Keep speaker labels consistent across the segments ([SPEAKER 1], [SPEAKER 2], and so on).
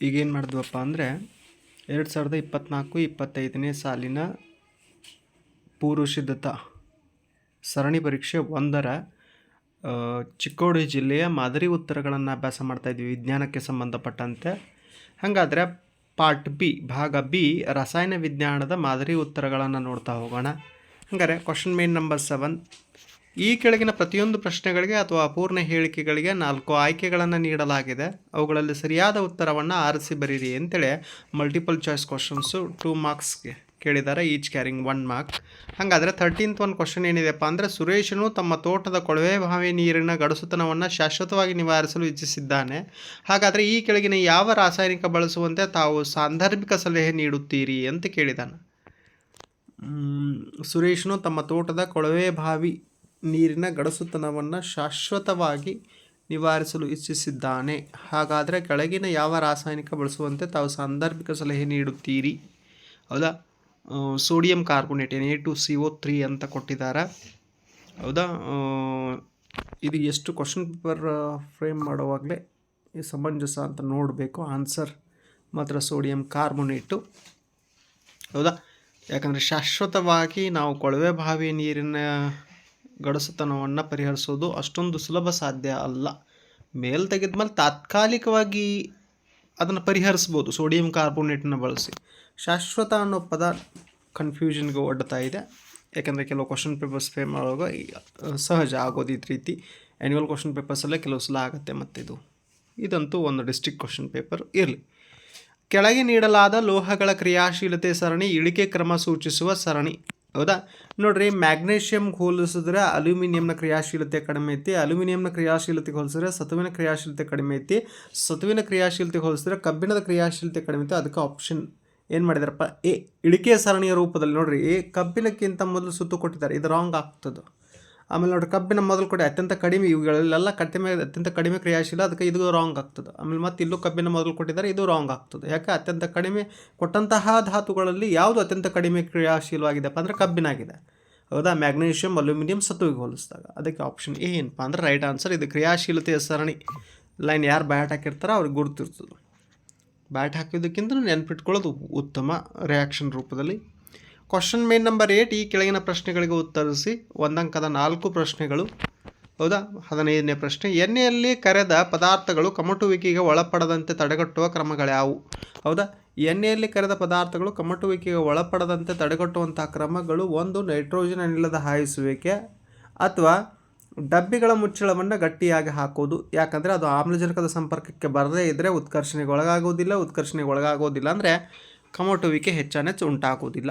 [SPEAKER 1] ಈಗೇನು ಮಾಡಿದ್ವಪ್ಪ ಅಂದರೆ ಎರಡು ಸಾವಿರದ ಇಪ್ಪತ್ತ್ನಾಲ್ಕು ಇಪ್ಪತ್ತೈದನೇ ಸಾಲಿನ ಪೂರ್ವ ಸಿದ್ಧತಾ ಸರಣಿ ಪರೀಕ್ಷೆ ಒಂದರ ಚಿಕ್ಕೋಡಿ ಜಿಲ್ಲೆಯ ಮಾದರಿ ಉತ್ತರಗಳನ್ನು ಅಭ್ಯಾಸ ಮಾಡ್ತಾಯಿದ್ವಿ ವಿಜ್ಞಾನಕ್ಕೆ ಸಂಬಂಧಪಟ್ಟಂತೆ. ಹಾಗಾದರೆ ಪಾರ್ಟ್ ಬಿ ಭಾಗ ಬಿ ರಸಾಯನ ವಿಜ್ಞಾನದ ಮಾದರಿ ಉತ್ತರಗಳನ್ನು ನೋಡ್ತಾ ಹೋಗೋಣ. ಹಾಗಾದರೆ ಕ್ವಶನ್ ಮೇನ್ ನಂಬರ್ ಸೆವೆನ್ ಈ ಕೆಳಗಿನ ಪ್ರತಿಯೊಂದು ಪ್ರಶ್ನೆಗಳಿಗೆ ಅಥವಾ ಅಪೂರ್ಣ ಹೇಳಿಕೆಗಳಿಗೆ ನಾಲ್ಕು ಆಯ್ಕೆಗಳನ್ನು ನೀಡಲಾಗಿದೆ. ಅವುಗಳಲ್ಲಿ ಸರಿಯಾದ ಉತ್ತರವನ್ನು ಆರಿಸಿ ಬರೀರಿ ಅಂತೇಳಿ ಮಲ್ಟಿಪಲ್ ಚಾಯ್ಸ್ ಕ್ವಶನ್ಸು ಟೂ ಮಾರ್ಕ್ಸ್ಗೆ ಕೇಳಿದ್ದಾರೆ ಈಚ್ ಕ್ಯಾರಿಂಗ್ ಒನ್ ಮಾರ್ಕ್ ಹಾಗಾದರೆ ಥರ್ಟೀನ್ತ್ ಒಂದು ಕ್ವಶನ್ ಏನಿದೆಪ್ಪ ಅಂದರೆ, ಸುರೇಶನು ತಮ್ಮ ತೋಟದ ಕೊಳವೆ ಬಾವಿ ನೀರಿನ ಗಡಸುತನವನ್ನು ಶಾಶ್ವತವಾಗಿ ನಿವಾರಿಸಲು ಇಚ್ಛಿಸಿದ್ದಾನೆ. ಹಾಗಾದರೆ ಈ ಕೆಳಗಿನ ಯಾವ ರಾಸಾಯನಿಕ ಬಳಸುವಂತೆ ತಾವು ಸಾಂದರ್ಭಿಕ ಸಲಹೆ ನೀಡುತ್ತೀರಿ ಅಂತ ಕೇಳಿದಾನೆ. ಸುರೇಶನು ತಮ್ಮ ತೋಟದ ಕೊಳವೆ ಬಾವಿ ನೀರಿನ ಗಡಸುತನವನ್ನು ಶಾಶ್ವತವಾಗಿ ನಿವಾರಿಸಲು ಇಚ್ಛಿಸಿದ್ದಾನೆ. ಹಾಗಾದರೆ ಕೆಳಗಿನ ಯಾವ ರಾಸಾಯನಿಕ ಬಳಸುವಂತೆ ತಾವು ಸಾಂದರ್ಭಿಕ ಸಲಹೆ ನೀಡುತ್ತೀರಿ? ಹೌದಾ? Sodium carbonate N A two C O three ಅಂತ ಕೊಟ್ಟಿದ್ದಾರೆ. ಹೌದಾ? ಇದು ಎಷ್ಟು ಕ್ವಶನ್ ಪೇಪರ್ ಫ್ರೇಮ್ ಮಾಡುವಾಗಲೇ ಸಮಂಜಸ ಅಂತ ನೋಡಬೇಕು. ಆನ್ಸರ್ ಮಾತ್ರ ಸೋಡಿಯಂ ಕಾರ್ಬೋನೇಟು. ಹೌದಾ? ಯಾಕಂದರೆ ಶಾಶ್ವತವಾಗಿ ನಾವು ಕೊಳವೆ ಬಾವಿ ನೀರಿನ ಗಡಸುತನವನ್ನು ಪರಿಹರಿಸೋದು ಅಷ್ಟೊಂದು ಸುಲಭ ಸಾಧ್ಯ ಅಲ್ಲ. ಮೇಲ್ ತೆಗೆದ್ಮೇಲೆ ತಾತ್ಕಾಲಿಕವಾಗಿ ಅದನ್ನು ಪರಿಹರಿಸ್ಬೋದು, ಸೋಡಿಯಂ ಕಾರ್ಬೋನೇಟನ್ನು ಬಳಸಿ. ಶಾಶ್ವತ ಅನ್ನೋ ಪದ ಕನ್ಫ್ಯೂಷನ್ಗೆ ಒಡ್ಡತಾ ಇದೆ. ಯಾಕೆಂದರೆ ಕೆಲವು ಕ್ವಶನ್ ಪೇಪರ್ಸ್ ಫೇಮ್ ಮಾಡುವಾಗ ಸಹಜ ಆಗೋದು ಈ ರೀತಿ. ಆ್ಯನ್ಯುವಲ್ ಕ್ವಶನ್ ಪೇಪರ್ಸಲ್ಲೇ ಕೆಲವು ಸಲ ಆಗುತ್ತೆ ಮತ್ತಿದು ಇದಂತೂ ಒಂದು ಡಿಸ್ಟಿಕ್ ಕ್ವಶನ್ ಪೇಪರ್ ಇರಲಿ. ಕೆಳಗೆ ನೀಡಲಾದ ಲೋಹಗಳ ಕ್ರಿಯಾಶೀಲತೆ ಸರಣಿ, ಇಳಿಕೆ ಕ್ರಮ ಸೂಚಿಸುವ ಸರಣಿ. ಹೌದಾ? ನೋಡ್ರಿ ಮ್ಯಾಗ್ನೇಷಿಯಮ್ಗೆ ಹೋಲಿಸಿದ್ರೆ ಅಲ್ಯೂಮಿನಿಯಂನ ಕ್ರಿಯಾಶೀಲತೆ ಕಡಿಮೆ ಐತಿ. ಅಲ್ಯೂಮಿನಿಯಂನ ಕ್ರಿಯಾಶೀಲತೆಗೆ ಹೋಲಿಸಿದ್ರೆ ಸತುವಿನ ಕ್ರಿಯಾಶೀಲತೆ ಕಡಿಮೆ ಐತಿ. ಸತುವಿನ ಕ್ರಿಯಾಶೀಲತೆಗೆ ಹೋಲಿಸಿದ್ರೆ ಕಬ್ಬಿಣದ ಕ್ರಿಯಾಶೀಲತೆ ಕಡಿಮೆ ಐತಿ. ಅದಕ್ಕೆ ಆಪ್ಷನ್ ಏನು ಮಾಡಿದಾರಪ್ಪ? ಎ, ಇಳಿಕೆ ಸರಣಿಯ ರೂಪದಲ್ಲಿ ನೋಡ್ರಿ. ಎ, ಕಬ್ಬಿಣಕ್ಕಿಂತ ಮೊದಲು ಸುತ್ತು ಕೊಟ್ಟಿದ್ದಾರೆ. ಇದು ರಾಂಗ್ ಆಗ್ತದೆ. ಆಮೇಲೆ ನೋಡ್ರಿ ಕಬ್ಬಿನ ಮೊದಲು ಕೊಡಿ ಅತ್ಯಂತ ಕಡಿಮೆ ಇವುಗಳೆಲ್ಲ ಕಡಿಮೆ, ಅತ್ಯಂತ ಕಡಿಮೆ ಕ್ರಿಯಾಶೀಲ, ಅದಕ್ಕೆ ಇದು ರಾಂಗ್ ಆಗ್ತದೆ. ಆಮೇಲೆ ಮತ್ತೆ ಇಲ್ಲೂ ಕಬ್ಬಿನ ಮೊದಲು ಕೊಟ್ಟಿದ್ದಾರೆ, ಇದು ರಾಂಗ್ ಆಗ್ತದೆ. ಯಾಕೆ? ಅತ್ಯಂತ ಕಡಿಮೆ ಕೊಟ್ಟಂತಹ ಧಾತುಗಳಲ್ಲಿ ಯಾವುದು ಅತ್ಯಂತ ಕಡಿಮೆ ಕ್ರಿಯಾಶೀಲವಾಗಿದೆಪ್ಪ ಅಂದರೆ ಕಬ್ಬಿನಾಗಿದೆ ಹೌದಾ? ಮ್ಯಾಗ್ನೀಷಿಯಂ ಅಲ್ಯೂಮಿನಿಯಂ ಸತುವಿಗೆ ಹೋಲಿಸಿದಾಗ. ಅದಕ್ಕೆ ಆಪ್ಷನ್ ಎ ಏನಪ್ಪ ಅಂದ್ರೆ ರೈಟ್ ಆನ್ಸರ್ ಇದು ಕ್ರಿಯಾಶೀಲತೆಯ ಸರಣಿ. ಲೈನ್ ಯಾರು ಬ್ಯಾಟ್ ಹಾಕಿರ್ತಾರೆ ಅವ್ರಿಗೆ ಗುರುತಿರ್ತದೆ. ಬ್ಯಾಟ್ ಹಾಕಿದ್ದಕ್ಕಿಂತ ನೆನ್ಪಿಟ್ಕೊಳ್ಳೋದು ಉತ್ತಮ ರಿಯಾಕ್ಷನ್ ರೂಪದಲ್ಲಿ. ಕ್ವಶನ್ ಮೇನ್ ನಂಬರ್ ಏಟ್ ಈ ಕೆಳಗಿನ ಪ್ರಶ್ನೆಗಳಿಗೆ ಉತ್ತರಿಸಿ, ಒಂದಂಕದ ನಾಲ್ಕು ಪ್ರಶ್ನೆಗಳು. ಹೌದಾ? ಹದಿನೈದನೇ ಪ್ರಶ್ನೆ. ಎಣ್ಣೆಯಲ್ಲಿ ಕರೆದ ಪದಾರ್ಥಗಳು ಕಮಟುವಿಕೆಗೆ ಒಳಪಡದಂತೆ ತಡೆಗಟ್ಟುವ ಕ್ರಮಗಳ್ಯಾವು ಹೌದಾ? ಎಣ್ಣೆಯಲ್ಲಿ ಕರೆದ ಪದಾರ್ಥಗಳು ಕಮಟುವಿಕೆಗೆ ಒಳಪಡದಂತೆ ತಡೆಗಟ್ಟುವಂತಹ ಕ್ರಮಗಳು ಒಂದು ನೈಟ್ರೋಜನ್ ಅನಿಲದ ಹಾಯಿಸುವಿಕೆ, ಅಥವಾ ಡಬ್ಬಿಗಳ ಮುಚ್ಚಳವನ್ನು ಗಟ್ಟಿಯಾಗಿ ಹಾಕೋದು ಯಾಕಂದರೆ ಅದು ಆಮ್ಲಜನಕದ ಸಂಪರ್ಕಕ್ಕೆ ಬರದೇ ಇದ್ದರೆ ಉತ್ಕರ್ಷಣೆಗೆ ಒಳಗಾಗೋದಿಲ್ಲ ಉತ್ಕರ್ಷಣೆಗೆ ಒಳಗಾಗೋದಿಲ್ಲ ಅಂದರೆ ಕಮಟುವಿಕೆ ಹೆಚ್ಚಾನೆಚ್ಚು ಉಂಟಾಗೋದಿಲ್ಲ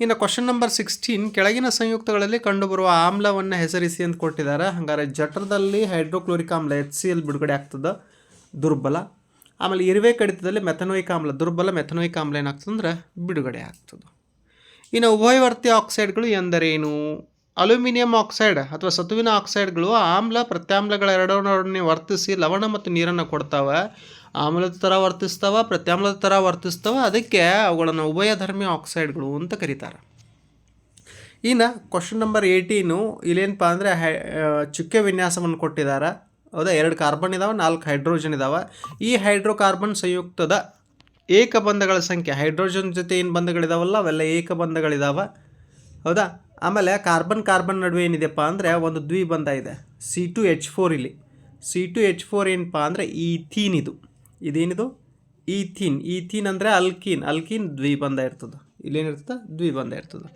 [SPEAKER 1] ಇನ್ನು ಕ್ವಶನ್ ನಂಬರ್ ಸಿಕ್ಸ್ಟೀನ್ ಕೆಳಗಿನ ಸಂಯುಕ್ತಗಳಲ್ಲಿ ಕಂಡುಬರುವ ಆಮ್ಲವನ್ನು ಹೆಸರಿಸಿ ಅಂತ ಕೊಟ್ಟಿದ್ದಾರೆ. ಹಾಗಾದ್ರೆ ಜಠರದಲ್ಲಿ ಹೈಡ್ರೋಕ್ಲೋರಿಕ್ ಆಮ್ಲ ಎಚ್ ಸಿ ಎಲ್ ಬಿಡುಗಡೆ ಆಗ್ತದೆ? ದುರ್ಬಲ. ಆಮೇಲೆ ಇರುವೆ ಕಡಿತದಲ್ಲಿ ಮೆಥನೋಯಿಕ್ ಆಮ್ಲ, ದುರ್ಬಲ ಮೆಥನೋಯಿಕ್ ಆಮ್ಲ ಏನಾಗ್ತದೆ ಅಂದರೆ ಬಿಡುಗಡೆ ಆಗ್ತದೆ. ಇನ್ನು ಉಭಯವರ್ತಿ ಆಕ್ಸೈಡ್ಗಳು ಎಂದರೇನು? ಅಲ್ಯೂಮಿನಿಯಂ ಆಕ್ಸೈಡ್ ಅಥವಾ ಸತುವಿನ ಆಕ್ಸೈಡ್ಗಳು ಆಮ್ಲ ಪ್ರತ್ಯಾಮ್ಲಗಳ ಪ್ರತ್ಯಾಮ್ಲಗಳೆರಡರೊಡನೆ ವರ್ತಿಸಿ ಲವಣ ಮತ್ತು ನೀರನ್ನು ಕೊಡ್ತಾವೆ. ಆಮ್ಲದ ಥರ ವರ್ತಿಸ್ತಾವ, ಪ್ರತ್ಯಾಮ್ಲದ ಥರ ವರ್ತಿಸ್ತಾವ, ಅದಕ್ಕೆ ಅವುಗಳನ್ನು ಉಭಯಧರ್ಮಿ ಆಕ್ಸೈಡ್ಗಳು ಅಂತ ಕರೀತಾರೆ. ಇನ್ನು ಕ್ವಶನ್ ನಂಬರ್ ಏಯ್ಟೀನು ಇಲ್ಲೇನಪ್ಪ ಅಂದರೆ ಹೈ ಚುಕ್ಕೆ ವಿನ್ಯಾಸವನ್ನು ಕೊಟ್ಟಿದ್ದಾರೆ. ಹೌದಾ? ಎರಡು ಕಾರ್ಬನ್ ಇದಾವೆ, ನಾಲ್ಕು ಹೈಡ್ರೋಜನ್ ಇದಾವೆ. ಈ ಹೈಡ್ರೋಕಾರ್ಬನ್ ಸಂಯುಕ್ತದ ಏಕಬಂಧಗಳ ಸಂಖ್ಯೆ ಹೈಡ್ರೋಜನ್ ಜೊತೆ ಏನು ಬಂಧಗಳಿದಾವಲ್ಲ, ಅವೆಲ್ಲ ಏಕಬಂಧಗಳಿದಾವೆ. ಹೌದಾ? ಆಮೇಲೆ ಕಾರ್ಬನ್ ಕಾರ್ಬನ್ ನಡುವೆ ಏನಿದೆಯಪ್ಪ ಅಂದರೆ ಒಂದು ದ್ವಿಬಂಧ ಇದೆ. ಸಿ ಟು ಎಚ್ ಫೋರ್ ಇಲ್ಲಿ. ಸಿ ಟು ಎಚ್ ಫೋರ್ ಏನಪ್ಪ ಅಂದರೆ ಈ ಥೀನ್ ಇದು. ಇದೇನಿದು? ಈಥೀನ್. ಈಥೀನ್ ಅಂದರೆ ಅಲ್ಕೀನ್. ಅಲ್ಕೀನ್ ದ್ವಿಬಂಧ ಇರ್ತದೆ. ಇಲ್ಲೇನಿರ್ತದೆ ದ್ವಿಬಂಧ ಇರ್ತದೆ.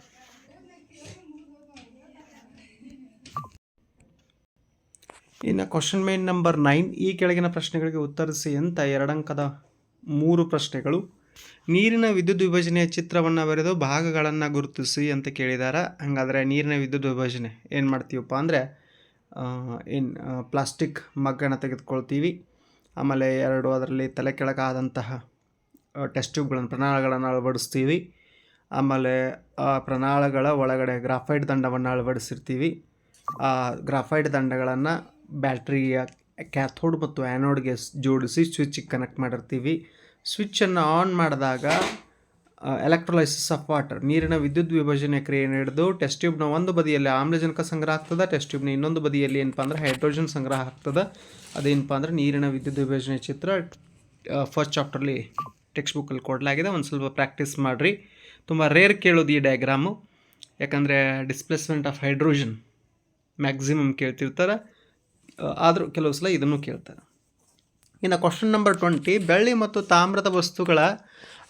[SPEAKER 1] ಇನ್ನು ಕ್ವಶನ್ ಮೇನ್ ನಂಬರ್ ನೈನ್ ಈ ಕೆಳಗಿನ ಪ್ರಶ್ನೆಗಳಿಗೆ ಉತ್ತರಿಸಿ ಅಂತ ಎರಡಂಕದ ಮೂರು ಪ್ರಶ್ನೆಗಳು. ನೀರಿನ ವಿದ್ಯುತ್ ವಿಭಜನೆಯ ಚಿತ್ರವನ್ನು ಬರೆದು ಭಾಗಗಳನ್ನು ಗುರುತಿಸಿ ಅಂತ ಕೇಳಿದ್ದಾರೆ ಹಾಗಾದರೆ ನೀರಿನ ವಿದ್ಯುತ್ ವಿಭಜನೆ ಏನು ಮಾಡ್ತೀವಪ್ಪ ಅಂದರೆ ಏನು ಪ್ಲಾಸ್ಟಿಕ್ ಮಗ್ಗನ್ನು ತೆಗೆದುಕೊಳ್ತೀವಿ. ಆಮೇಲೆ ಎರಡು ಅದರಲ್ಲಿ ತಲೆ ಕೆಳಗಾದಂತಹ ಟೆಸ್ಟ್ ಟ್ಯೂಬ್ಗಳನ್ನು ಪ್ರಣಾಳಗಳನ್ನು ಅಳವಡಿಸ್ತೀವಿ. ಆಮೇಲೆ, ಆ, ಪ್ರಣಾಳಗಳ ಒಳಗಡೆ ಗ್ರಾಫೈಡ್ ದಂಡವನ್ನು ಅಳವಡಿಸಿರ್ತೀವಿ. ಆ ಗ್ರಾಫೈಡ್ ದಂಡಗಳನ್ನು ಬ್ಯಾಟ್ರಿಯ ಕ್ಯಾಥೋಡ್ ಮತ್ತು ಆ್ಯನೋಡ್ಗೆ ಜೋಡಿಸಿ ಸ್ವಿಚ್ಚಿಗೆ ಕನೆಕ್ಟ್ ಮಾಡಿರ್ತೀವಿ. ಸ್ವಿಚ್ಚನ್ನು ಆನ್ ಮಾಡಿದಾಗ ಎಲೆಕ್ಟ್ರೋಲೈಸಿಸ್ ಆಫ್ ವಾಟರ್ ನೀರಿನ ವಿದ್ಯುತ್ ವಿಭಜನೆ ಕ್ರಿಯೆ ನಡೆದು ಟೆಸ್ಟ್ ಟ್ಯೂಬ್ನ ಒಂದು ಬದಿಯಲ್ಲಿ ಆಮ್ಲಜನಕ ಸಂಗ್ರಹ ಆಗ್ತದೆ ಟೆಸ್ಟ್ ಟ್ಯೂಬ್ನ ಇನ್ನೊಂದು ಬದಿಯಲ್ಲಿ ಏನಪ್ಪ ಅಂದ್ರೆ ಹೈಡ್ರೋಜನ್ ಸಂಗ್ರಹ ಆಗ್ತದೆ. ಅದೇನಪ್ಪ ಅಂದ್ರೆ ನೀರಿನ ವಿದ್ಯುತ್ ವಿಭಜನೆ ಚಿತ್ರ ಫಸ್ಟ್ ಚಾಪ್ಟರ್ಲಿ ಟೆಕ್ಸ್ಟ್ ಬುಕ್ಕಲ್ಲಿ ಕೊಡಲಾಗಿದೆ. ಒಂದು ಸ್ವಲ್ಪ ಪ್ರಾಕ್ಟೀಸ್ ಮಾಡಿರಿ. ತುಂಬ ರೇರ್ ಕೇಳೋದು ಈ ಡಯಾಗ್ರಾಮು ಯಾಕಂದರೆ ಡಿಸ್ಪ್ಲೇಸ್ಮೆಂಟ್ ಆಫ್ ಹೈಡ್ರೋಜನ್ ಮ್ಯಾಕ್ಸಿಮಮ್ ಕೇಳ್ತಿರ್ತಾರೆ. ಆದರೂ ಕೆಲವು ಸಲ ಇದನ್ನು ಕೇಳ್ತಾರೆ. ಇನ್ನು ಕ್ವಶನ್ ನಂಬರ್ ಟ್ವೆಂಟಿ ಬೆಳ್ಳಿ ಮತ್ತು ತಾಮ್ರದ ವಸ್ತುಗಳ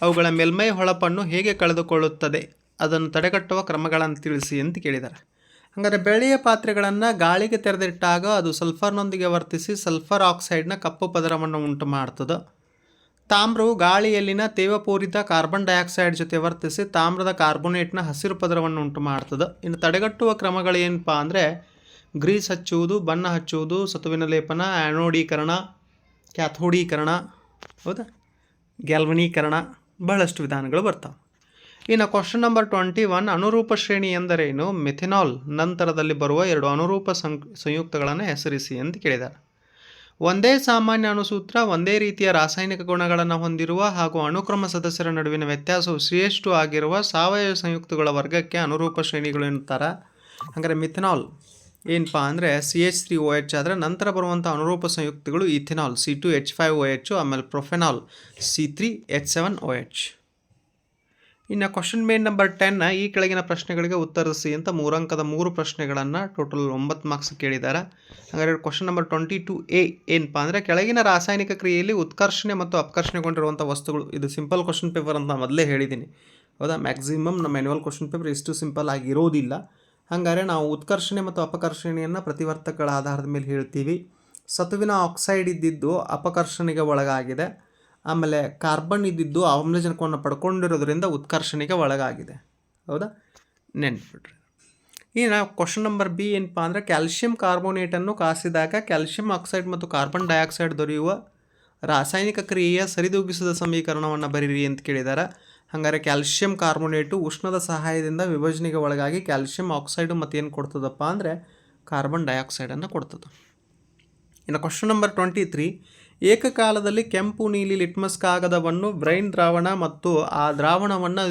[SPEAKER 1] ಅವುಗಳ ಮೇಲ್ಮೈ ಹೊಳಪನ್ನು ಹೇಗೆ ಕಳೆದುಕೊಳ್ಳುತ್ತದೆ? ಅದನ್ನು ತಡೆಗಟ್ಟುವ ಕ್ರಮಗಳನ್ನು ತಿಳಿಸಿ ಅಂತ ಕೇಳಿದ್ದಾರೆ ಹಾಗಾದರೆ ಬೆಳೆಯ ಪಾತ್ರೆಗಳನ್ನು ಗಾಳಿಗೆ ತೆರೆದಿಟ್ಟಾಗ ಅದು ಸಲ್ಫರ್ನೊಂದಿಗೆ ವರ್ತಿಸಿ ಸಲ್ಫರ್ ಆಕ್ಸೈಡ್ನ ಕಪ್ಪು ಪದರವನ್ನು ಉಂಟು ಮಾಡ್ತದೆ. ತಾಮ್ರವು ಗಾಳಿಯಲ್ಲಿನ ತೇವಪೂರಿತ ಕಾರ್ಬನ್ ಡೈಆಕ್ಸೈಡ್ ಜೊತೆ ವರ್ತಿಸಿ ತಾಮ್ರದ ಕಾರ್ಬೋನೇಟ್ನ ಹಸಿರು ಪದರವನ್ನು ಉಂಟು ಮಾಡ್ತದೆ. ಇನ್ನು ತಡೆಗಟ್ಟುವ ಕ್ರಮಗಳೇನಪ್ಪ ಅಂದರೆ ಗ್ರೀಸ್ ಹಚ್ಚುವುದು, ಬಣ್ಣ ಹಚ್ಚುವುದು ಸತುವಿನ ಲೇಪನ ಆ್ಯನೋಡೀಕರಣ, ಕ್ಯಾಥೋಡೀಕರಣ, ಹೌದಾ? ಗ್ಯಾಲ್ವನೀಕರಣ. ಬಹಳಷ್ಟು ವಿಧಾನಗಳು ಬರ್ತಾವೆ. ಇನ್ನು ಕ್ವಶನ್ ನಂಬರ್ ಟ್ವೆಂಟಿ ಒನ್ ಅನುರೂಪ ಶ್ರೇಣಿ ಎಂದರೇನು? ಮೆಥಿನಾಲ್ ನಂತರದಲ್ಲಿ ಬರುವ ಎರಡು ಅನುರೂಪ ಸಂಯುಕ್ತಗಳನ್ನು ಹೆಸರಿಸಿ ಅಂತ ಕೇಳಿದ್ದಾರೆ ಒಂದೇ ಸಾಮಾನ್ಯ ಅಣುಸೂತ್ರ, ಒಂದೇ ರೀತಿಯ ರಾಸಾಯನಿಕ ಗುಣಗಳನ್ನು ಹೊಂದಿರುವ ಹಾಗೂ ಅನುಕ್ರಮ ಸದಸ್ಯರ ನಡುವಿನ ವ್ಯತ್ಯಾಸವು ಶ್ರೇಷ್ಠ ಆಗಿರುವ ಸಾವಯವ ಸಂಯುಕ್ತಗಳ ವರ್ಗಕ್ಕೆ ಅನುರೂಪ ಶ್ರೇಣಿಗಳು ಎನ್ನುತ್ತಾರೆ. ಹಾಗಾದರೆ ಮಿಥೆನಾಲ್. ಏನಪ್ಪ ಅಂದರೆ C H three O H ಆದರೆ ನಂತರ ಬರುವಂಥ ಅನುರೂಪ ಸಂಯುಕ್ತಗಳು ethanol C two H five O H ಆಮೇಲೆ propanol C three H seven O H ಇನ್ನು ಕ್ವಶನ್ ಮೇನ್ ನಂಬರ್ ಟೆನ್ ಈ ಕೆಳಗಿನ ಪ್ರಶ್ನೆಗಳಿಗೆ ಉತ್ತರಿಸಿ ಅಂತ ಮೂರಂಕದ ಮೂರು ಪ್ರಶ್ನೆಗಳನ್ನು ಟೋಟಲ್ ಒಂಬತ್ತು ಮಾರ್ಕ್ಸ್ ಕೇಳಿದ್ದಾರೆ ಹಾಗಾದರೆ question number twenty two A ಏನಪ್ಪ ಅಂದರೆ ಕೆಳಗಿನ ರಾಸಾಯನಿಕ ಕ್ರಿಯೆಯಲ್ಲಿ ಉತ್ಕರ್ಷಣೆ ಮತ್ತು ಅಪಕರ್ಷಣೆಗೊಂಡಿರುವಂಥ ವಸ್ತುಗಳು. ಇದು ಸಿಂಪಲ್ ಕ್ವಶನ್ ಪೇಪರ್ ಅಂತ ಮೊದಲೇ ಹೇಳಿದ್ದೀನಿ ಹೌದಾ? ಮ್ಯಾಕ್ಸಿಮಮ್ ನಮ್ಮ ಮ್ಯಾನ್ಯುವಲ್ ಕ್ವಶನ್ ಪೇಪರ್ ಇಷ್ಟು ಸಿಂಪಲ್ ಆಗಿರೋದಿಲ್ಲ. ಹಾಗಾದರೆ ನಾವು ಉತ್ಕರ್ಷಣೆ ಮತ್ತು ಅಪಕರ್ಷಣೆಯನ್ನು ಪ್ರತಿವರ್ತಕಗಳ ಆಧಾರದ ಮೇಲೆ ಹೇಳ್ತೀವಿ. ಸತುವಿನ ಆಕ್ಸೈಡ್ ಇದ್ದಿದ್ದು ಅಪಕರ್ಷಣೆಗೆ ಒಳಗಾಗಿದೆ. ಆಮೇಲೆ ಕಾರ್ಬನ್ ಇದ್ದಿದ್ದು ಆಮ್ಲಜನಕವನ್ನು ಪಡ್ಕೊಂಡಿರೋದ್ರಿಂದ ಉತ್ಕರ್ಷಣೆಗೆ ಒಳಗಾಗಿದೆ. ಹೌದಾ? ನೆನ್ಪಿಡ್ರಿ ಈಗ ನಾವು ಕ್ವಶನ್ ನಂಬರ್ ಬಿ ಏನಪ್ಪ ಅಂದರೆ ಕ್ಯಾಲ್ಶಿಯಂ ಕಾರ್ಬೋನೇಟನ್ನು ಕಾಸಿದಾಗ ಕ್ಯಾಲ್ಶಿಯಂ ಆಕ್ಸೈಡ್ ಮತ್ತು ಕಾರ್ಬನ್ ಡೈಆಕ್ಸೈಡ್ ದೊರೆಯುವ ರಾಸಾಯನಿಕ ಕ್ರಿಯೆಯ ಸರಿದೂಗಿಸಿದ ಸಮೀಕರಣವನ್ನು ಬರೀರಿ ಅಂತ ಕೇಳಿದ್ದಾರೆ ಹಾಗಾದರೆ ಕ್ಯಾಲ್ಶಿಯಂ ಕಾರ್ಬೋನೇಟು ಉಷ್ಣದ ಸಹಾಯದಿಂದ ವಿಭಜನೆಗೆ ಒಳಗಾಗಿ ಕ್ಯಾಲ್ಶಿಯಂ ಆಕ್ಸೈಡು ಮತ್ತು ಏನು ಕೊಡ್ತದಪ್ಪ ಅಂದರೆ ಕಾರ್ಬನ್ ಡೈಆಕ್ಸೈಡನ್ನು ಕೊಡ್ತದೆ. ಇನ್ನು ಕ್ವಶನ್ ನಂಬರ್ ಟ್ವೆಂಟಿ ತ್ರೀ ಏಕಕಾಲದಲ್ಲಿ ಕೆಂಪು ನೀಲಿ ಲಿಟ್ಮಸ್ ಕಾಗದವನ್ನು ಬ್ರೈನ್ ದ್ರಾವಣ ಮತ್ತು ಆ ದ್ರಾವಣವನ್ನು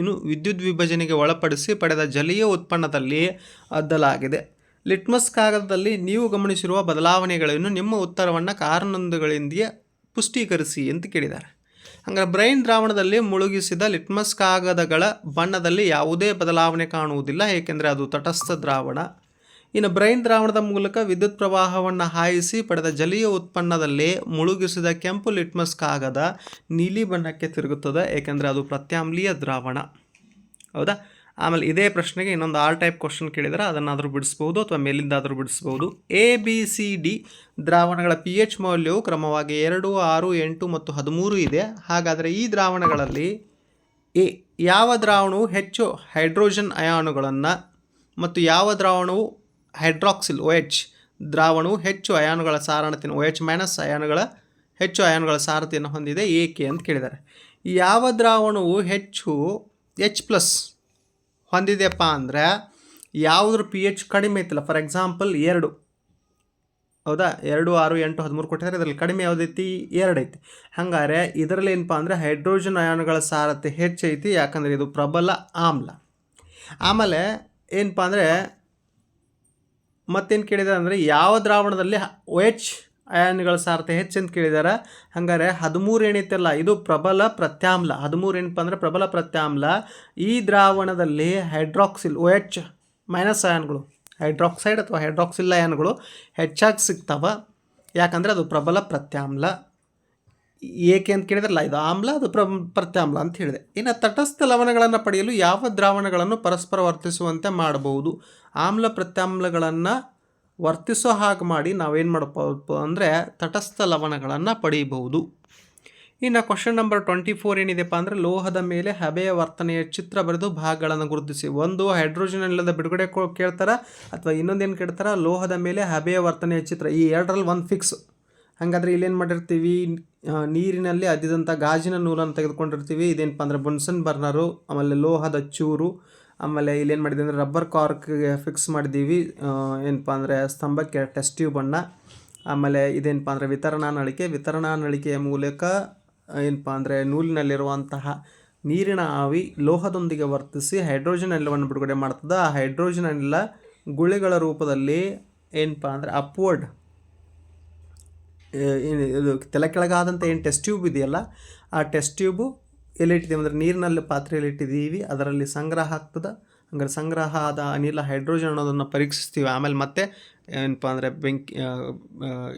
[SPEAKER 1] ಇನ್ನು ವಿದ್ಯುತ್ ವಿಭಜನೆಗೆ ಒಳಪಡಿಸಿ ಪಡೆದ ಜಲೀಯ ಉತ್ಪನ್ನದಲ್ಲಿ ಅದ್ದಲಾಗಿದೆ. ಲಿಟ್ಮಸ್ ಕಾಗದದಲ್ಲಿ ನೀವು ಗಮನಿಸಿರುವ ಬದಲಾವಣೆಗಳನ್ನು ನಿಮ್ಮ ಉತ್ತರವನ್ನು ಕಾರಣದೊಂದುಗಳಿಂದ ಪುಷ್ಟೀಕರಿಸಿ ಅಂತ ಕೇಳಿದ್ದಾರೆ. ಹಂಗಾರೆ ಬ್ರೈನ್ ದ್ರಾವಣದಲ್ಲಿ ಮುಳುಗಿಸಿದ ಲಿಟ್ಮಸ್ ಕಾಗದಗಳ ಬಣ್ಣದಲ್ಲಿ ಯಾವುದೇ ಬದಲಾವಣೆ ಕಾಣುವುದಿಲ್ಲ, ಏಕೆಂದರೆ ಅದು ತಟಸ್ಥ ದ್ರಾವಣ. ಇನ್ನು ಬ್ರೈನ್ ದ್ರಾವಣದ ಮೂಲಕ ವಿದ್ಯುತ್ ಪ್ರವಾಹವನ್ನು ಹಾಯಿಸಿ ಪಡೆದ ಜಲೀಯ ಉತ್ಪನ್ನದಲ್ಲಿ ಮುಳುಗಿಸಿದ ಕೆಂಪು ಲಿಟ್ಮಸ್ ಕಾಗದ ನೀಲಿ ಬಣ್ಣಕ್ಕೆ ತಿರುಗುತ್ತದೆ, ಏಕೆಂದರೆ ಅದು ಪ್ರತ್ಯಾಮ್ಲೀಯ ದ್ರಾವಣ. ಹೌದಾ? ಆಮೇಲೆ ಇದೇ ಪ್ರಶ್ನೆಗೆ ಇನ್ನೊಂದು ಆರ್ ಟೈಪ್ ಕ್ವಶನ್ ಕೇಳಿದರೆ, ಅದನ್ನಾದರೂ ಬಿಡಿಸ್ಬೋದು ಅಥವಾ ಮೇಲಿಂದಾದರೂ ಬಿಡಿಸ್ಬೋದು. ಎ ಬಿ ಸಿ ಡಿ ದ್ರಾವಣಗಳ ಪಿ ಎಚ್ ಮೌಲ್ಯವು ಕ್ರಮವಾಗಿ ಎರಡು, ಆರು, ಎಂಟು ಮತ್ತು ಹದಿಮೂರು ಇದೆ. ಹಾಗಾದರೆ ಈ ದ್ರಾವಣಗಳಲ್ಲಿ ಎ, ಯಾವ ದ್ರಾವಣವು ಹೆಚ್ಚು ಹೈಡ್ರೋಜನ್ ಅಯಾನುಗಳನ್ನು ಮತ್ತು ಯಾವ ದ್ರಾವಣವು ಹೈಡ್ರಾಕ್ಸಿಲ್ ಒ ಎಚ್ ದ್ರಾವಣವು ಹೆಚ್ಚು ಅಯಾನುಗಳ ಸಾರಣತೆಯನ್ನು ಒ ಎಚ್ ಮೈನಸ್ ಅಯಾನುಗಳ ಹೆಚ್ಚು ಅಯಾನುಗಳ ಸಾರಥಿಯನ್ನು ಹೊಂದಿದೆ. ಏಕೆ ಅಂತ ಕೇಳಿದ್ದಾರೆ ಯಾವ ದ್ರಾವಣವು ಹೆಚ್ಚು ಎಚ್ ಪ್ಲಸ್ ಹೊಂದಿದೆಯಪ್ಪ ಅಂದರೆ ಯಾವುದ್ರ ಪಿ ಎಚ್ ಕಡಿಮೆ ಐತಲ್ಲ ಫಾರ್ ಎಕ್ಸಾಂಪಲ್ ಎರಡು. ಹೌದಾ? ಎರಡು, ಆರು, ಎಂಟು, ಹದಿಮೂರು ಕೊಟ್ಟಿದ್ದಾರೆ ಇದರಲ್ಲಿ ಕಡಿಮೆ ಯಾವುದೈತಿ? ಎರಡು ಐತಿ ಹಂಗಾರೆ ಇದರಲ್ಲಿ ಏನಪ್ಪ ಅಂದರೆ ಹೈಡ್ರೋಜನ್ ಅಯಾನುಗಳ ಸಾರತೆ ಹೆಚ್ಚೈತಿ, ಯಾಕಂದರೆ ಇದು ಪ್ರಬಲ ಆಮ್ಲ. ಆಮೇಲೆ ಏನಪ್ಪ ಅಂದರೆ ಮತ್ತೇನು ಕೇಳಿದೆ ಅಂದರೆ ಯಾವ ದ್ರಾವಣದಲ್ಲಿ ಎಚ್ ಅಯಾನ್ಗಳ ಸಾರತೆ ಹೆಚ್ಚಂತ ಕೇಳಿದ್ದಾರೆ ಹಂಗಾರೆ ಹದಿಮೂರು ಏನೈತಲ್ಲ ಇದು ಪ್ರಬಲ ಪ್ರತ್ಯಾಮ್ಲ. ಹದಿಮೂರು ಏನಪ್ಪ ಅಂದರೆ ಪ್ರಬಲ ಪ್ರತ್ಯಾಮ್ಲ. ಈ ದ್ರಾವಣದಲ್ಲಿ ಹೈಡ್ರಾಕ್ಸಿಲ್, ಓ ಎಚ್ ಮೈನಸ್ ಅಯಾನ್ಗಳು, ಹೈಡ್ರಾಕ್ಸೈಡ್ ಅಥವಾ ಹೈಡ್ರಾಕ್ಸಿಲ್ ಅಯಾನ್ಗಳು ಹೆಚ್ಚಾಗಿ ಸಿಗ್ತಾವ. ಯಾಕಂದರೆ ಅದು ಪ್ರಬಲ ಪ್ರತ್ಯಾಮ್ಲ. ಏಕೆ ಅಂತ ಕೇಳಿದ್ರಲ್ಲ, ಇದು ಆಮ್ಲ, ಅದು ಪ್ರ, ಪ್ರತ್ಯಾಮ್ಲ ಅಂತ ಹೇಳಿದೆ. ಇನ್ನು ತಟಸ್ಥ ಲವಣಗಳನ್ನು ಪಡೆಯಲು ಯಾವ ದ್ರಾವಣಗಳನ್ನು ಪರಸ್ಪರ ವರ್ತಿಸುವಂತೆ ಮಾಡಬಹುದು? ಆಮ್ಲ ಪ್ರತ್ಯಾಮ್ಲಗಳನ್ನು ವರ್ತಿಸೋ ಹಾಗೆ ಮಾಡಿ ನಾವೇನು ಮಾಡಬಹುದು ಅಂದರೆ ತಟಸ್ಥ ಲವಣಗಳನ್ನು ಪಡೆಯಬಹುದು ಇನ್ನು ಕ್ವಶನ್ ನಂಬರ್ ಟ್ವೆಂಟಿ ಫೋರ್ ಏನಿದೆಪ್ಪ ಅಂದರೆ ಲೋಹದ ಮೇಲೆ ಹಬೆಯ ವರ್ತನೆಯ ಚಿತ್ರ ಬರೆದು ಭಾಗಗಳನ್ನು ಗುರುತಿಸಿ. ಒಂದು ಹೈಡ್ರೋಜನ್ ಅನಿಲದ ಬಿಡುಗಡೆ ಕೇಳ್ತಾರೆ ಕೇಳ್ತಾರ? ಅಥವಾ ಇನ್ನೊಂದೇನು ಕೇಳ್ತಾರೆ? ಲೋಹದ ಮೇಲೆ ಹಬೆಯ ವರ್ತನೆಯ ಚಿತ್ರ. ಈ ಎರಡರಲ್ಲಿ ಒಂದು ಫಿಕ್ಸ್ ಹಾಗಾದ್ರೆ ಇಲ್ಲೇನು ಮಾಡಿರ್ತೀವಿ? ನೀರಿನಲ್ಲಿ ಅದ್ದಿದಂಥ ಗಾಜಿನ ನೂಲನ್ನು ತೆಗೆದುಕೊಂಡಿರ್ತೀವಿ. ಇದೇನಪ್ಪ ಅಂದರೆ ಬುನ್ಸನ್ ಬರ್ನರು, ಆಮೇಲೆ ಲೋಹದ ಚೂರು ಆಮೇಲೆ ಇಲ್ಲೇನು ಮಾಡಿದ್ವಿ ಅಂದರೆ ರಬ್ಬರ್ ಕಾರ್ಕ್ಗೆ ಫಿಕ್ಸ್ ಮಾಡಿದ್ದೀವಿ. ಏನಪ್ಪ ಅಂದರೆ ಸ್ತಂಭಕ್ಕೆ ಟೆಸ್ಟ್ ಟ್ಯೂಬ್ ಆಮೇಲೆ ಇದೇನಪ್ಪ ಅಂದರೆ ವಿತರಣಾ ನಳಿಕೆ. ವಿತರಣಾ ನಳಿಕೆಯ ಮೂಲಕ ಏನಪ್ಪ ಅಂದರೆ ನೂಲಿನಲ್ಲಿರುವಂತಹ ನೀರಿನ ಆವಿ ಲೋಹದೊಂದಿಗೆ ವರ್ತಿಸಿ ಹೈಡ್ರೋಜನ್ ಅನಿಲವನ್ನು ಬಿಡುಗಡೆ ಮಾಡ್ತದೆ. ಆ ಹೈಡ್ರೋಜನ್ ಅನಿಲ ಗುಳಿಗಳ ರೂಪದಲ್ಲಿ ಏನಪ್ಪ ಅಂದರೆ ಅಪ್ವರ್ಡ್ ಏನು ಇದು, ತಲೆ ಕೆಳಗಾದಂಥ ಏನು ಟೆಸ್ಟ್ ಟ್ಯೂಬ್ ಇದೆಯಲ್ಲ, ಆ ಟೆಸ್ಟ್ ಟ್ಯೂಬು ಎಲ್ಲಿಟ್ಟಿದ್ದೀವಿ ಅಂದರೆ ನೀರಿನಲ್ಲಿ ಪಾತ್ರೆಯಲ್ಲಿ ಇಟ್ಟಿದ್ದೀವಿ. ಅದರಲ್ಲಿ ಸಂಗ್ರಹ ಆಗ್ತದೆ. ಹಂಗಾರೆ ಸಂಗ್ರಹ ಆದ ಅನಿಲ ಹೈಡ್ರೋಜನ್ ಅನ್ನೋದನ್ನು ಪರೀಕ್ಷಿಸ್ತೀವಿ. ಆಮೇಲೆ ಮತ್ತೆ ಏನಪ್ಪ ಅಂದರೆ ಬೆಂಕಿ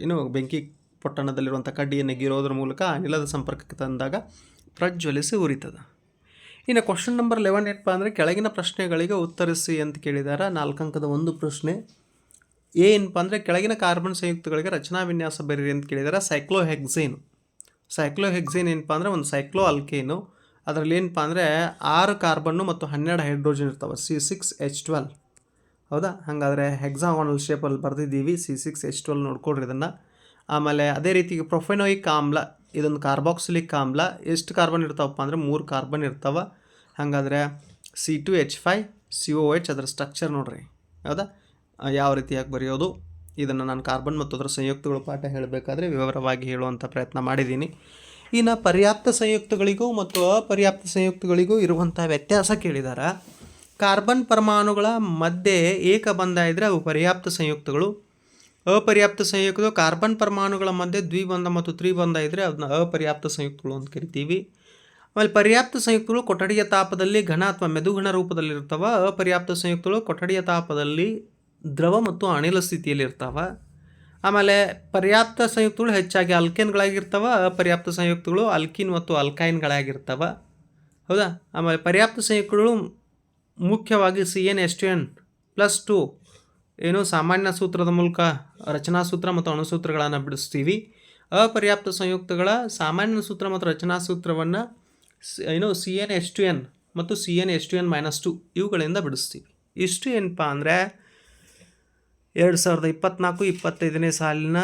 [SPEAKER 1] ಏನು ಬೆಂಕಿ ಪೊಟ್ಟಣದಲ್ಲಿರುವಂಥ ಕಡ್ಡಿಯನ್ನು ಗೀರೋದ್ರ ಮೂಲಕ ಅನಿಲದ ಸಂಪರ್ಕಕ್ಕೆ ತಂದಾಗ ಪ್ರಜ್ವಲಿಸಿ ಉರಿತದ. ಇನ್ನು ಕ್ವಶನ್ ನಂಬರ್ ಲೆವೆನ್ ಏನಪ್ಪ ಅಂದರೆ ಕೆಳಗಿನ ಪ್ರಶ್ನೆಗಳಿಗೆ ಉತ್ತರಿಸಿ ಅಂತ ಕೇಳಿದಾರ. ನಾಲ್ಕಂಕದ ಒಂದು ಪ್ರಶ್ನೆ ಏನಪ್ಪ ಅಂದರೆ ಕೆಳಗಿನ ಕಾರ್ಬನ್ ಸಂಯುಕ್ತಗಳಿಗೆ ರಚನಾ ವಿನ್ಯಾಸ ಬರೀರಿ ಅಂತ ಕೇಳಿದಾರೆ. ಸೈಕ್ಲೋಹೆಕ್ಸೇನು ಸೈಕ್ಲೋಹೆಕ್ಸೇನ್ ಏನಪ್ಪ ಅಂದರೆ ಒಂದು ಸೈಕ್ಲೋ ಅಲ್ಕೇನು ಅದರಲ್ಲಿ ಏನಪ್ಪ ಅಂದರೆ ಆರು ಕಾರ್ಬನ್ನು ಮತ್ತು ಹನ್ನೆರಡು ಹೈಡ್ರೋಜನ್ ಇರ್ತಾವೆ, ಸಿ ಸಿಕ್ಸ್ ಎಚ್ ಟ್ವೆಲ್. ಹೌದಾ? ಹಾಗಾದರೆ ಹೆಕ್ಸಾಗೋನಲ್ ಶೇಪಲ್ಲಿ ಬರೆದಿದ್ದೀವಿ, ಸಿ ಸಿಕ್ಸ್ ಎಚ್ ಟ್ವೆಲ್ ನೋಡ್ಕೊಡ್ರಿ ಇದನ್ನು. ಆಮೇಲೆ ಅದೇ ರೀತಿ ಪ್ರೊಫೆನೋಯಿಕ್ ಆಮ್ಲ, ಇದೊಂದು ಕಾರ್ಬಾಕ್ಸಿಲಿಕ್ ಆಮ್ಲ. ಎಷ್ಟು ಕಾರ್ಬನ್ ಇರ್ತಾವಪ್ಪ ಅಂದರೆ ಮೂರು ಕಾರ್ಬನ್ ಇರ್ತಾವೆ. ಹಾಗಾದರೆ C two H five C O H ಅದರ ಸ್ಟ್ರಕ್ಚರ್ ನೋಡ್ರಿ. ಹೌದಾ? ಯಾವ ರೀತಿಯಾಗಿ ಬರೆಯೋದು? ಇದನ್ನು ನಾನು ಕಾರ್ಬನ್ ಮತ್ತು ಅದರ ಸಂಯುಕ್ತಗಳು ಪಾಠ ಹೇಳಬೇಕಾದ್ರೆ ವಿವರವಾಗಿ ಹೇಳುವಂಥ ಪ್ರಯತ್ನ ಮಾಡಿದ್ದೀನಿ. ಇನ್ನು ಪರ್ಯಾಪ್ತ ಸಂಯುಕ್ತಗಳಿಗೂ ಮತ್ತು ಅಪರ್ಯಾಪ್ತ ಸಂಯುಕ್ತಗಳಿಗೂ ಇರುವಂಥ ವ್ಯತ್ಯಾಸ ಕೇಳಿದ್ದಾರೆ ಕಾರ್ಬನ್ ಪರಮಾಣುಗಳ ಮಧ್ಯೆ ಏಕ ಬಂಧ ಇದ್ದರೆ ಅವು ಪರ್ಯಾಪ್ತ ಸಂಯುಕ್ತಗಳು. ಅಪರ್ಯಾಪ್ತ ಸಂಯುಕ್ತಗಳು ಕಾರ್ಬನ್ ಪರಮಾಣುಗಳ ಮಧ್ಯೆ ದ್ವಿಬಂಧ ಮತ್ತು ತ್ರಿಬಂಧ ಇದ್ದರೆ ಅದನ್ನ ಅಪರ್ಯಾಪ್ತ ಸಂಯುಕ್ತಗಳು ಅಂತ ಕರಿತೀವಿ. ಆಮೇಲೆ ಪರ್ಯಾಪ್ತ ಸಂಯುಕ್ತಗಳು ಕೊಠಡಿಯ ತಾಪದಲ್ಲಿ ಘನ ಅಥವಾ ಮೆದುಘನ ರೂಪದಲ್ಲಿರ್ತವೆ ಅಪರ್ಯಾಪ್ತ ಸಂಯುಕ್ತಗಳು ಕೊಠಡಿಯ ತಾಪದಲ್ಲಿ ದ್ರವ ಮತ್ತು ಅನಿಲ ಸ್ಥಿತಿಯಲ್ಲಿ ಇರ್ತಾವ ಆಮೇಲೆ ಪರ್ಯಾಪ್ತ ಸಂಯುಕ್ತಗಳು ಹೆಚ್ಚಾಗಿ ಅಲ್ಕೇನ್ಗಳಾಗಿರ್ತವೆ, ಅಪರ್ಯಾಪ್ತ ಸಂಯುಕ್ತಗಳು ಅಲ್ಕಿನ್ ಮತ್ತು ಅಲ್ಕೈನ್ಗಳಾಗಿರ್ತವೆ. ಹೌದಾ? ಆಮೇಲೆ ಪರ್ಯಾಪ್ತ ಸಂಯುಕ್ತಗಳು ಮುಖ್ಯವಾಗಿ C N S two N plus two ಏನು ಸಾಮಾನ್ಯ ಸೂತ್ರದ ಮೂಲಕ ರಚನಾ ಸೂತ್ರ ಮತ್ತು ಅಣುಸೂತ್ರಗಳನ್ನು ಬಿಡಿಸ್ತೀವಿ. ಅಪರ್ಯಾಪ್ತ ಸಂಯುಕ್ತಗಳ ಸಾಮಾನ್ಯ ಸೂತ್ರ ಮತ್ತು ರಚನಾ ಸೂತ್ರವನ್ನು ಏನು C N S two N ಮತ್ತು C N S two N minus two ಇವುಗಳಿಂದ ಬಿಡಿಸ್ತೀವಿ. ಇಷ್ಟು ಏನಪ್ಪ ಅಂದರೆ ಎರಡು ಸಾವಿರದ ಇಪ್ಪತ್ತ್ನಾಲ್ಕು ಇಪ್ಪತ್ತೈದನೇ ಸಾಲಿನ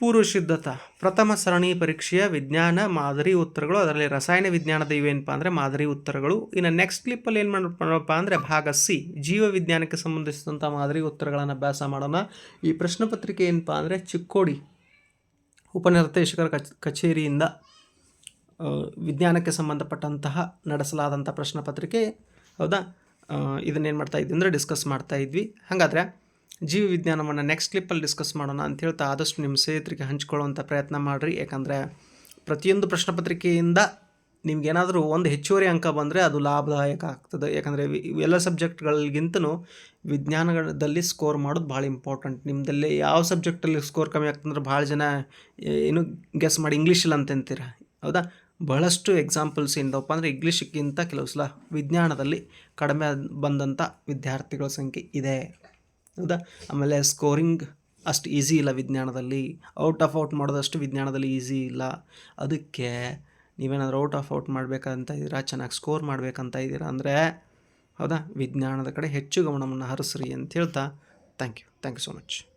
[SPEAKER 1] ಪೂರ್ವ ಸಿದ್ಧತಾ ಪ್ರಥಮ ಸರಣಿ ಪರೀಕ್ಷೆಯ ವಿಜ್ಞಾನ, ಮಾದರಿ ಉತ್ತರಗಳು. ಅದರಲ್ಲಿ ರಸಾಯನ ವಿಜ್ಞಾನದ ಇವೇನಪ್ಪ ಅಂದರೆ ಮಾದರಿ ಉತ್ತರಗಳು. ಇನ್ನು ನೆಕ್ಸ್ಟ್ ಕ್ಲಿಪ್ಪಲ್ಲಿ ಏನು ಮಾಡಪ್ಪ ಅಂದರೆ ಭಾಗ ಸಿ, ಜೀವ ವಿಜ್ಞಾನಕ್ಕೆ ಸಂಬಂಧಿಸಿದಂಥ ಮಾದರಿ ಉತ್ತರಗಳನ್ನು ಅಭ್ಯಾಸ ಮಾಡೋಣ. ಈ ಪ್ರಶ್ನೆ ಪತ್ರಿಕೆ ಏನಪ್ಪ ಅಂದರೆ ಚಿಕ್ಕೋಡಿ ಉಪನಿರ್ದೇಶಕರ ಕಚ್, ಕಚೇರಿಯಿಂದ ವಿಜ್ಞಾನಕ್ಕೆ ಸಂಬಂಧಪಟ್ಟಂತಹ ನಡೆಸಲಾದಂಥ ಪ್ರಶ್ನೆ ಪತ್ರಿಕೆ. ಹೌದಾ? ಇದನ್ನೇನು ಮಾಡ್ತಾ ಇದ್ವಿ ಅಂದರೆ ಡಿಸ್ಕಸ್ ಮಾಡ್ತಾ ಇದ್ವಿ. ಹಾಗಾದರೆ ಜೀವ ವಿಜ್ಞಾನವನ್ನು ನೆಕ್ಸ್ಟ್ ಕ್ಲಿಪ್ಪಲ್ಲಿ ಡಿಸ್ಕಸ್ ಮಾಡೋಣ ಅಂತ ಹೇಳ್ತಾ ಆದಷ್ಟು ನಿಮ್ಮ ಸ್ನೇಹಿತರಿಗೆ ಹಂಚ್ಕೊಳ್ಳುವಂಥ ಪ್ರಯತ್ನ ಮಾಡಿರಿ. ಯಾಕಂದರೆ ಪ್ರತಿಯೊಂದು ಪ್ರಶ್ನೆ ಪತ್ರಿಕೆಯಿಂದ ನಿಮ್ಗೇನಾದರೂ ಒಂದು ಹೆಚ್ಚುವರಿ ಅಂಕ ಬಂದರೆ ಅದು ಲಾಭದಾಯಕ ಆಗ್ತದೆ. ಯಾಕಂದರೆ ಎಲ್ಲ ಸಬ್ಜೆಕ್ಟ್ಗಳಿಗಿಂತನೂ ವಿಜ್ಞಾನದಲ್ಲಿ ಸ್ಕೋರ್ ಮಾಡೋದು ಭಾಳ ಇಂಪಾರ್ಟೆಂಟ್ ನಿಮ್ಮದಲ್ಲಿ ಯಾವ ಸಬ್ಜೆಕ್ಟಲ್ಲಿ ಸ್ಕೋರ್ ಕಮ್ಮಿ ಆಗ್ತಂದ್ರೆ ಭಾಳ ಜನ, ಏನು ಗೆಸ್ ಮಾಡಿ ಇಂಗ್ಲೀಷಲ್ಲಿ ಅಂತಂತೀರ ಹೌದಾ? ಬಹಳಷ್ಟು ಎಕ್ಸಾಂಪಲ್ಸ್ ಏನಪ್ಪ ಅಂದರೆ ಇಂಗ್ಲೀಷ್ಗಿಂತ ಕೆಲವು ಸಲ ವಿಜ್ಞಾನದಲ್ಲಿ ಕಡಿಮೆ ಬಂದಂಥ ವಿದ್ಯಾರ್ಥಿಗಳ ಸಂಖ್ಯೆ ಇದೆ. ಹೌದಾ? ಆಮೇಲೆ ಸ್ಕೋರಿಂಗ್ ಅಷ್ಟು ಈಸಿ ಇಲ್ಲ ವಿಜ್ಞಾನದಲ್ಲಿ. ಔಟ್ ಆಫ್ ಔಟ್ ಮಾಡೋದಷ್ಟು ವಿಜ್ಞಾನದಲ್ಲಿ ಈಸಿ ಇಲ್ಲ. ಅದಕ್ಕೆ ನೀವೇನಾದರೂ ಔಟ್ ಆಫ್ ಔಟ್ ಮಾಡಬೇಕಂತ ಇದ್ದೀರಾ? ಚೆನ್ನಾಗಿ ಸ್ಕೋರ್ ಮಾಡಬೇಕಂತ ಇದ್ದೀರಾ? ಅಂದರೆ ಹೌದಾ? ವಿಜ್ಞಾನದ ಕಡೆ ಹೆಚ್ಚು ಗಮನವನ್ನು ಹರಿಸ್ರಿ ಅಂತ ಹೇಳ್ತಾ thank you thank you so much